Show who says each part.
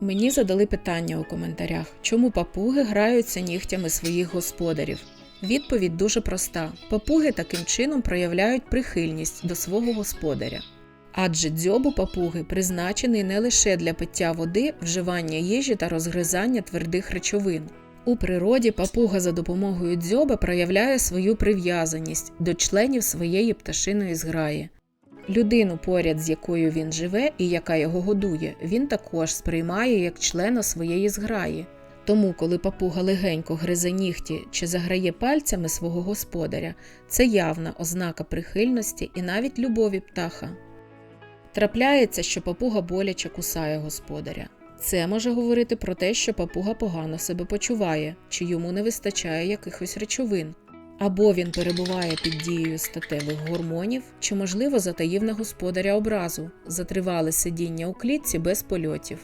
Speaker 1: Мені задали питання у коментарях, чому папуги граються нігтями своїх господарів. Відповідь дуже проста: папуги таким чином проявляють прихильність до свого господаря. Адже дзьоб у папуги призначений не лише для пиття води, вживання їжі та розгризання твердих речовин. У природі папуга за допомогою дзьоба проявляє свою прив'язаність до членів своєї пташиної зграї. Людину, поряд з якою він живе і яка його годує, він також сприймає як члена своєї зграї. Тому, коли папуга легенько гризе нігті чи заграє пальцями свого господаря, це явна ознака прихильності і навіть любові птаха. Трапляється, що папуга боляче кусає господаря. Це може говорити про те, що папуга погано себе почуває, чи йому не вистачає якихось речовин, або він перебуває під дією статевих гормонів, чи, можливо, затаїв на господаря образу, затривале сидіння у клітці без польотів.